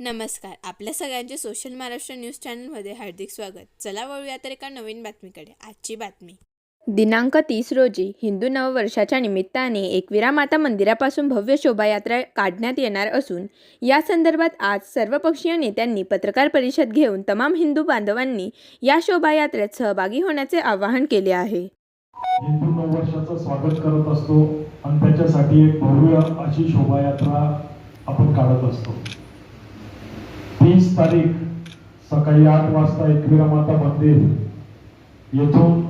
नमस्कार. आपल्या सगळ्यांचे सोशल महाराष्ट्र न्यूज चॅनलमध्ये हार्दिक स्वागत. चला वळूया तर एका नवीन बातमीकडे. आजची बातमी. दिनांक तीस रोजी हिंदू नववर्षाच्या निमित्ताने एकविरा माता मंदिरापासून भव्य शोभायात्रा काढण्यात येणार असून या संदर्भात आज सर्वपक्षीय नेत्यांनी पत्रकार परिषद घेऊन तमाम हिंदू बांधवांनी या शोभायात्रेत सहभागी होण्याचे आवाहन केले आहे. हिंदू नववर्षाचं स्वागत करत असतो आणि त्याच्यासाठी एक भव्य अशी शोभायात्रा आपण काढत असतो. तीस तारीख सकाळी आठ वाजता एकविरा माता मंदिर. येथून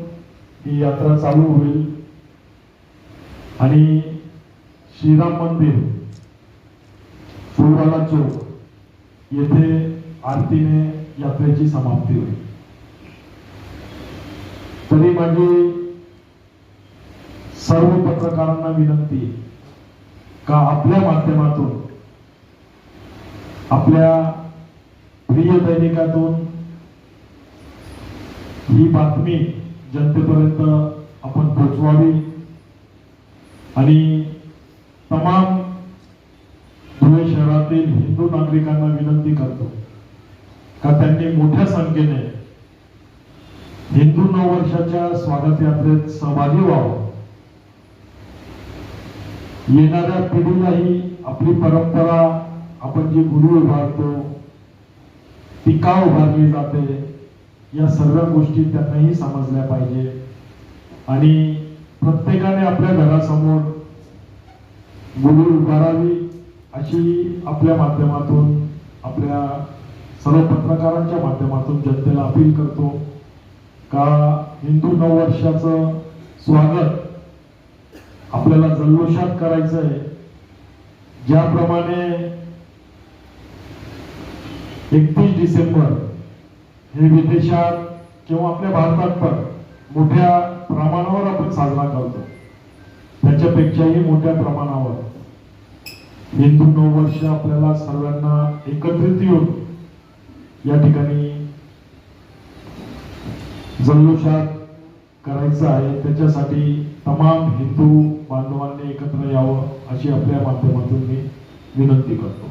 ही यात्रा चालू होईल. आणि श्रीराम मंदिर फुलवाला चौक येथे आरतीने यात्रेची समाप्ती होईल. तरी माझी सर्व पत्रकारांना विनंती का आपल्या माध्यमातून आपल्या प्रिय दैनिकातून ही बातमी जनतेपर्यंत आपण पोचवावी आणि तमाम धुळे शहरातील हिंदू नागरिकांना विनंती करतो का त्यांनी मोठ्या संख्येने हिंदू नववर्षाच्या स्वागत यात्रेत सहभागी व्हावं. येणाऱ्या पिढीलाही आपली परंपरा आपण जी गुरु उभारतो ती का उभारली जाते. या सर्व गोष्टी त्यांनाही समजल्या पाहिजे. आणि प्रत्येकाने आपल्या घरासमोर गुरु उभारावी अशी आपल्या माध्यमातून आपल्या सर्व पत्रकारांच्या माध्यमातून जनतेला अपील करतो. का हिंदू नववर्षाचं स्वागत आपल्याला जल्लोषात करायचं आहे ज्याप्रमाणे एकतीस डिसेंबर हे विदेशात किंवा आपल्या भारतात पण मोठ्या प्रमाणावर आपण साजरा करतो. त्याच्यापेक्षाही मोठ्या प्रमाणावर. हिंदू नववर्ष आपल्याला सर्वांना एकत्रित येऊन या ठिकाणी जल्लोषात करायचं आहे. त्याच्यासाठी तमाम हिंदू बांधवांनी एकत्र यावं अशी आपल्या माध्यमातून मी विनंती करतो.